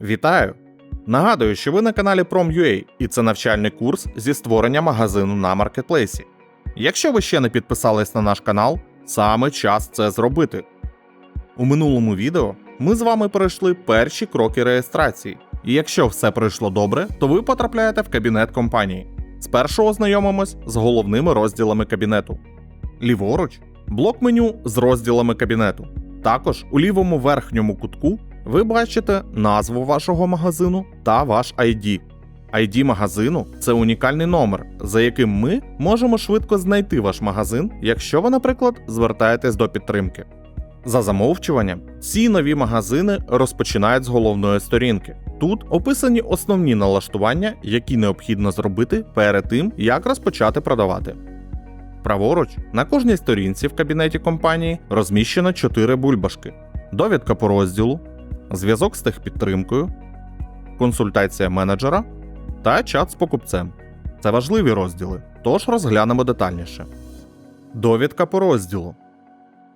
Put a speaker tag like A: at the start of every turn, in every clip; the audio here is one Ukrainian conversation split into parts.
A: Вітаю! Нагадую, що ви на каналі Prom.ua і це навчальний курс зі створення магазину на маркетплейсі. Якщо ви ще не підписались на наш канал, саме час це зробити. У минулому відео ми з вами пройшли перші кроки реєстрації, і якщо все пройшло добре, то ви потрапляєте в кабінет компанії. Спершу ознайомимось з головними розділами кабінету. Ліворуч блок меню з розділами кабінету. Також у лівому верхньому кутку ви бачите назву вашого магазину та ваш ID. ID магазину це унікальний номер, за яким ми можемо швидко знайти ваш магазин, якщо ви, наприклад, звертаєтесь до підтримки. За замовчуванням, ці нові магазини розпочинають з головної сторінки. Тут описані основні налаштування, які необхідно зробити перед тим, як розпочати продавати. Праворуч на кожній сторінці в кабінеті компанії розміщено 4 бульбашки: довідка по розділу, зв'язок з техпідтримкою, консультація менеджера та чат з покупцем. Це важливі розділи, тож розглянемо детальніше. Довідка по розділу.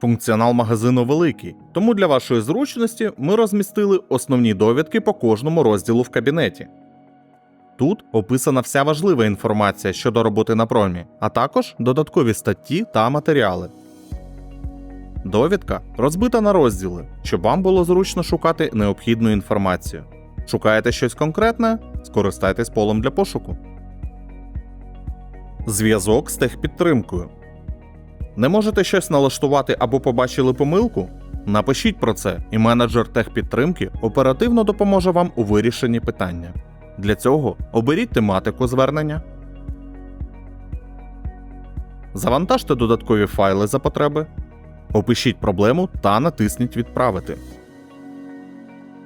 A: Функціонал магазину великий, тому для вашої зручності ми розмістили основні довідки по кожному розділу в кабінеті. Тут описана вся важлива інформація щодо роботи на промі, а також додаткові статті та матеріали. Довідка розбита на розділи, щоб вам було зручно шукати необхідну інформацію. Шукаєте щось конкретне? Скористайтесь полем для пошуку. Зв'язок з техпідтримкою. Не можете щось налаштувати або побачили помилку? Напишіть про це, і менеджер техпідтримки оперативно допоможе вам у вирішенні питання. Для цього оберіть тематику звернення. Завантажте додаткові файли за потреби. Опишіть проблему та натисніть Відправити.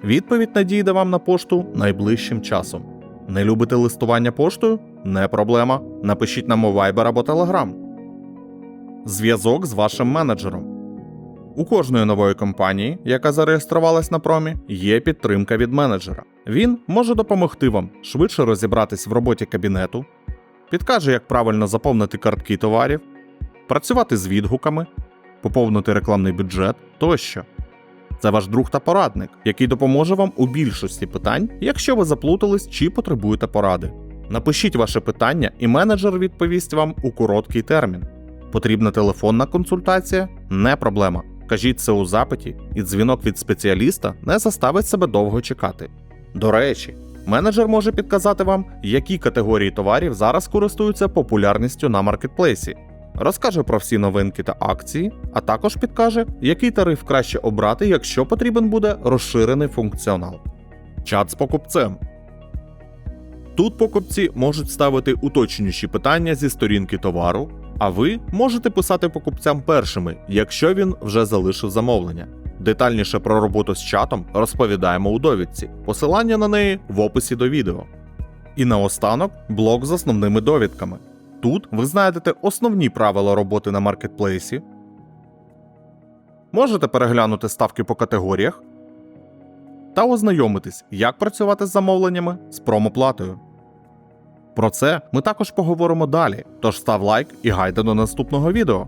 A: Відповідь надійде вам на пошту найближчим часом. Не любите листування поштою? Не проблема. Напишіть нам у Viber або Telegram. Зв'язок з вашим менеджером. У кожної нової компанії, яка зареєструвалась на промі, є підтримка від менеджера. Він може допомогти вам швидше розібратись в роботі кабінету, підкаже, як правильно заповнити картки товарів, працювати з відгуками, поповнити рекламний бюджет тощо. Це ваш друг та порадник, який допоможе вам у більшості питань, якщо ви заплутались чи потребуєте поради. Напишіть ваше питання, і менеджер відповість вам у короткий термін. Потрібна телефонна консультація? Не проблема. Кажіть це у запиті, і дзвінок від спеціаліста не заставить себе довго чекати. До речі, менеджер може підказати вам, які категорії товарів зараз користуються популярністю на маркетплейсі, розкаже про всі новинки та акції, а також підкаже, який тариф краще обрати, якщо потрібен буде розширений функціонал. Чат з покупцем. Тут покупці можуть ставити уточнюючі питання зі сторінки товару, а ви можете писати покупцям першими, якщо він вже залишив замовлення. Детальніше про роботу з чатом розповідаємо у довідці, посилання на неї в описі до відео. І наостанок блок з основними довідками. Тут ви знайдете основні правила роботи на маркетплейсі. Можете переглянути ставки по категоріях та ознайомитись, як працювати з замовленнями з промоплатою. Про це ми також поговоримо далі, тож став лайк і гайда до наступного відео.